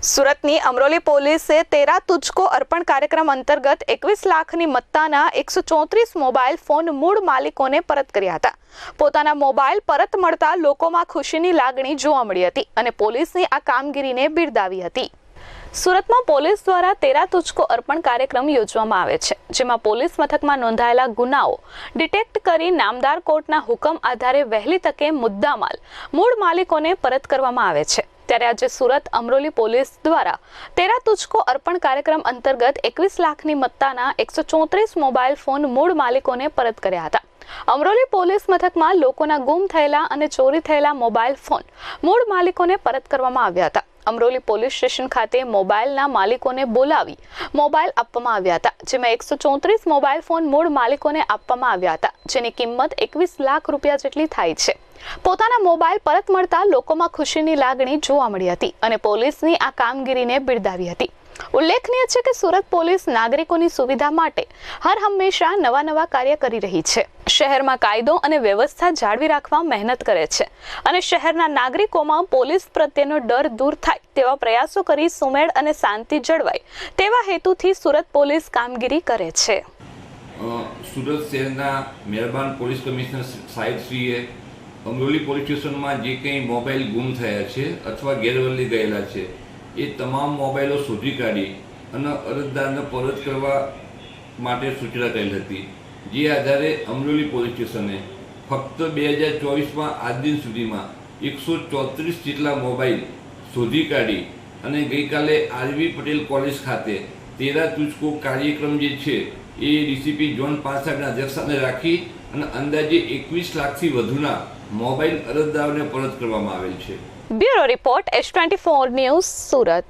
સુરતની અમરોલી પોલીસે તેરા તુજકો અર્પણ કાર્યક્રમ અંતર્ગત એકવીસ લાખની મત્તાના એકસો ચોત્રીસ મોબાઈલ ફોન મૂળ માલિકોને પરત કર્યા હતા. પોતાના મોબાઈલ પરત મળતા લોકોમાં ખુશીની લાગણી જોવા મળી હતી અને પોલીસની આ કામગીરીને બિરદાવી હતી. સુરતમાં પોલીસ દ્વારા તેરા તુચકો અર્પણ કાર્યક્રમ યોજવામાં આવે છે, જેમાં પોલીસ મથકમાં નોંધાયેલા ગુનાઓ ડિટેક્ટ કરી નામદાર કોર્ટના હુકમ આધારે વહેલી તકે મુદ્દામાલ મૂળ માલિકોને પરત કરવામાં આવે છે. ત્યારે આજે સુરત અમરોલી પોલીસ દ્વારા તેરા તુચકો અર્પણ કાર્યક્રમ અંતર્ગત એકવીસ લાખની મત્તાના એકસો ચોત્રીસ મોબાઈલ ફોન મૂળ માલિકોને પરત કર્યા હતા. અમરોલી પોલીસ મથકમાં લોકોના ગુમ થયેલા અને ચોરી થયેલા મોબાઈલ ફોન મૂળ માલિકોને પરત કરવામાં આવ્યા હતા. અમરોલી પોલીસ સ્ટેશન ખાતે મોબાઈલના માલિકોને બોલાવી મોબાઈલ આપવામાં આવ્યા હતા, જેમાં એકસો ચોત્રીસ મોબાઈલ ફોન મૂળ માલિકોને આપવામાં આવ્યા હતા, જેની કિંમત એકવીસ લાખ રૂપિયા જેટલી થાય છે. પોતાના મોબાઈલ પરત મળતા લોકોમાં ખુશીની લાગણી જોવા મળી હતી અને પોલીસની આ કામગીરીને બિરદાવી હતી. ઉલ્લેખનીય છે કે સુરત પોલીસ નાગરિકોની સુવિધા માટે હર હંમેશા નવા નવા કાર્ય કરી રહી છે. શહેરમાં કાયદો અને વ્યવસ્થા જાળવી રાખવા મહેનત કરે છે અને શહેરના નાગરિકોમાં પોલીસ પ્રત્યેનો ડર દૂર થાય તેવા પ્રયાસો કરી સુમેળ અને શાંતિ જળવાય તેવા હેતુથી સુરત પોલીસ કામગીરી કરે છે. સુરત શહેરના મહેરબાન પોલીસ કમિશનર સાહેબશ્રીએ અમરોલી પોલીસ સ્ટેશનમાં જે કંઈ મોબાઈલ ગુમ થયા છે અથવા ગેરવલ્લી ગયેલા છે, એ તમામ મોબાઈલો શોધી કાઢી અને અરજદારને પરત કરવા માટે સૂચના કરેલ હતી. જે આધારે અમરોલી પોલીસ સ્ટેશને ફક્ત બે હજાર ચોવીસમાં આજ દિન સુધીમાં એકસો ચોત્રીસ જેટલા મોબાઈલ શોધી કાઢી અને ગઈકાલે આરવી પટેલ કોલેજ ખાતે તેરા તુચકો કાર્યક્રમ જે છે, એ ડીસીપી જોન પાંચ સાહેબના અધ્યક્ષસ્થાને રાખી અને અંદાજે એકવીસ લાખથી વધુના મોબાઈલ અરજદારોને પરત કરવામાં આવેલ છે. Bureau report S twenty four news Surat.